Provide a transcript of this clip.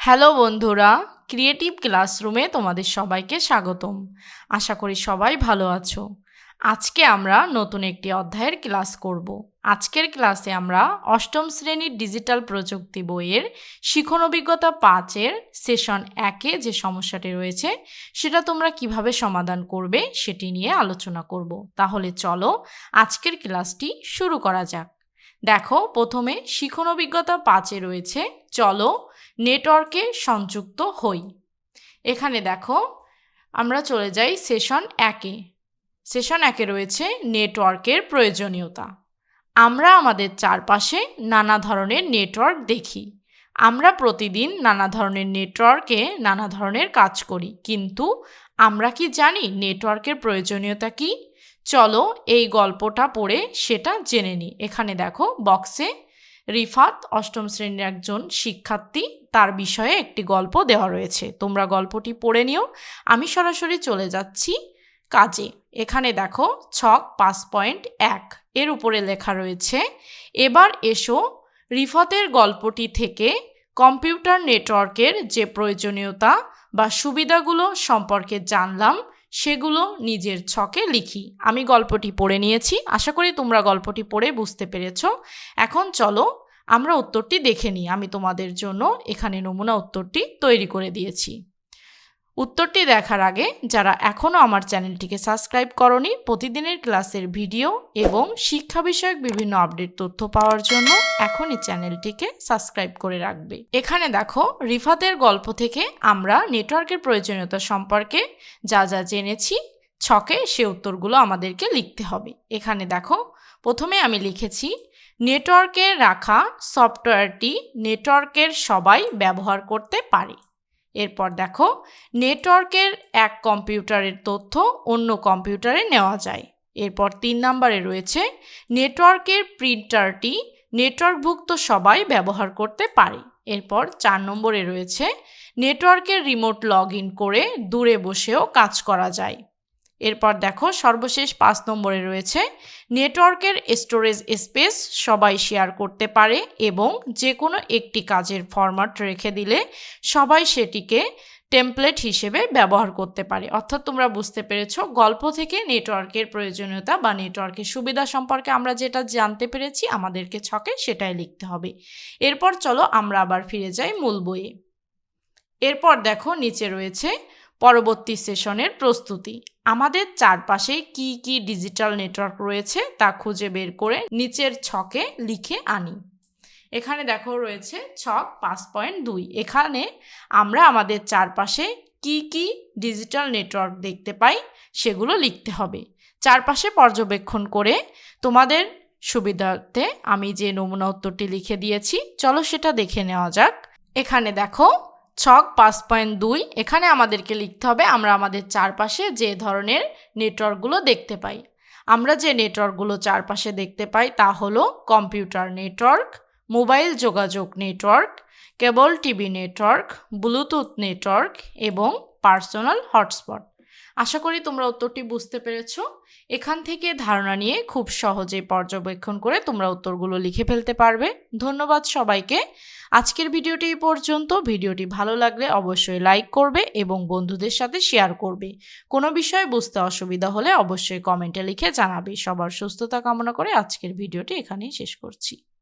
Hello বন্ধুরা creative ক্লাসরুমে তোমাদের সবাইকে স্বাগতম। আশা করি সবাই ভালো আছো। আজকে আমরা নতুন একটি অধ্যায়ের ক্লাস করব। আজকের ক্লাসে আমরা অষ্টম শ্রেণির ডিজিটাল প্রযুক্তি বইয়ের শিখন অভিজ্ঞতা পাঁচের সেশন একে যে সমস্যাটি রয়েছে, সেটা তোমরা কীভাবে সমাধান করবে সেটি নিয়ে আলোচনা করব। তাহলে চলো আজকের ক্লাসটি শুরু করা যাক। দেখো, প্রথমে শিখন অভিজ্ঞতা পাঁচে রয়েছে, চলো নেটওয়ার্কে সংযুক্ত হই। এখানে দেখো, আমরা চলে যাই সেশন একে। সেশন একে রয়েছে নেটওয়ার্কের প্রয়োজনীয়তা। আমরা আমাদের চারপাশে নানা ধরনের নেটওয়ার্ক দেখি। আমরা প্রতিদিন নানা ধরনের নেটওয়ার্কে নানা ধরনের কাজ করি। কিন্তু আমরা কি জানি নেটওয়ার্কের প্রয়োজনীয়তা কি? চলো এই গল্পটা পড়ে সেটা জেনে নিই। এখানে দেখো, বক্সে রিফাত, অষ্টম শ্রেণির একজন শিক্ষার্থী, তার বিষয়ে একটি গল্প দেওয়া রয়েছে। তোমরা গল্পটি পড়ে নিও। আমি সরাসরি চলে যাচ্ছি কাজে। এখানে দেখো, ছক পাঁচ পয়েন্ট এক। এর উপরে লেখা রয়েছে, এবার এসো রিফাতের গল্পটি থেকে কম্পিউটার নেটওয়ার্কের যে প্রয়োজনীয়তা বা সুবিধাগুলো সম্পর্কে জানলাম সেগুলো নিজের ছকে লিখি। আমি গল্পটি পড়ে নিয়েছি। আশা করি তোমরা গল্পটি পড়ে বুঝতে পেরেছ। এখন চলো আমরা উত্তরটি দেখে নিই। আমি তোমাদের জন্য এখানে নমুনা উত্তরটি তৈরি করে দিয়েছি। উত্তরটি দেখার আগে যারা এখনও আমার চ্যানেলটিকে সাবস্ক্রাইব করনি, প্রতিদিনের ক্লাসের ভিডিও এবং শিক্ষা বিষয়ক বিভিন্ন আপডেট তথ্য পাওয়ার জন্য এখনই চ্যানেলটিকে সাবস্ক্রাইব করে রাখবে। এখানে দেখো, রিফাতের গল্প থেকে আমরা নেটওয়ার্কের প্রয়োজনীয়তা সম্পর্কে যা যা জেনেছি, ছকে সে উত্তরগুলো আমাদেরকে লিখতে হবে। এখানে দেখো, প্রথমে আমি লিখেছি, নেটওয়ার্কে রাখা সফটওয়্যারটি নেটওয়ার্কের সবাই ব্যবহার করতে পারে। এরপর দেখো নেটওয়ার্কের এক কম্পিউটারের তথ্য অন্য কম্পিউটারে নেওয়া যায়। এরপর তিন নম্বরে রয়েছে নেটওয়ার্কের প্রিন্টারটি নেটওয়ার্কভুক্ত সবাই ব্যবহার করতে পারে। এরপর চার নম্বরে রয়েছে নেটওয়ার্কের রিমোট লগ ইন করে দূরে বসেও কাজ করা যায়। এরপর দেখো সর্বশেষ পাঁচ নম্বরে রয়েছে, নেটওয়ার্কের স্টোরেজ স্পেস সবাই শেয়ার করতে পারে এবং যে কোনো একটি কাজের ফরম্যাট রেখে দিলে সবাই সেটিকে টেমপ্লেট হিসেবে ব্যবহার করতে পারে। অর্থাৎ তোমরা বুঝতে পেরেছ, গল্প থেকে নেটওয়ার্কের প্রয়োজনীয়তা বা নেটওয়ার্কের সুবিধা সম্পর্কে আমরা যেটা জানতে পেরেছি, আমাদেরকে ছকে সেটাই লিখতে হবে। এরপর চলো আমরা আবার ফিরে যাই মূল বইয়ে। এরপর দেখো নিচে রয়েছে পরবর্তী সেশনের প্রস্তুতি। আমাদের চারপাশে কি কি ডিজিটাল নেটওয়ার্ক রয়েছে তা খুঁজে বের করে নিচের ছকে লিখে আনি। এখানে দেখো রয়েছে ছক পাঁচ পয়েন্ট দুই। এখানে আমরা আমাদের চারপাশে কি কি ডিজিটাল নেটওয়ার্ক দেখতে পাই সেগুলো লিখতে হবে। চারপাশে পর্যবেক্ষণ করে তোমাদের সুবিধার্থে আমি যে নমুনা উত্তরটি লিখে দিয়েছি, চলো সেটা দেখে নেওয়া যাক। এখানে দেখো ছক পাঁচ পয়েন্ট দুই, এখানে আমাদেরকে লিখতে হবে আমরা আমাদের চারপাশে যে ধরনের নেটওয়ার্কগুলো দেখতে পাই। আমরা যে নেটওয়ার্কগুলো চারপাশে দেখতে পাই তা হলো কম্পিউটার নেটওয়ার্ক, মোবাইল যোগাযোগ network, cable TV network, bluetooth network এবং পার্সোনাল হটস্পট। আশা করি তোমরা উত্তরটি বুঝতে পেরেছ। এখান থেকে ধারণা নিয়ে খুব সহজে পর্যবেক্ষণ করে তোমরা উত্তরগুলো লিখে ফেলতে পারবে। ধন্যবাদ সবাইকে। আজকের ভিডিওটি পর্যন্ত। ভিডিওটি ভালো লাগলে অবশ্যই লাইক করবে এবং বন্ধুদের সাথে শেয়ার করবে। কোনো বিষয়ে বুঝতে অসুবিধা হলে অবশ্যই কমেন্টে লিখে জানাবে। সবার সুস্থতা কামনা করে আজকের ভিডিওটি এখানেই শেষ করছি।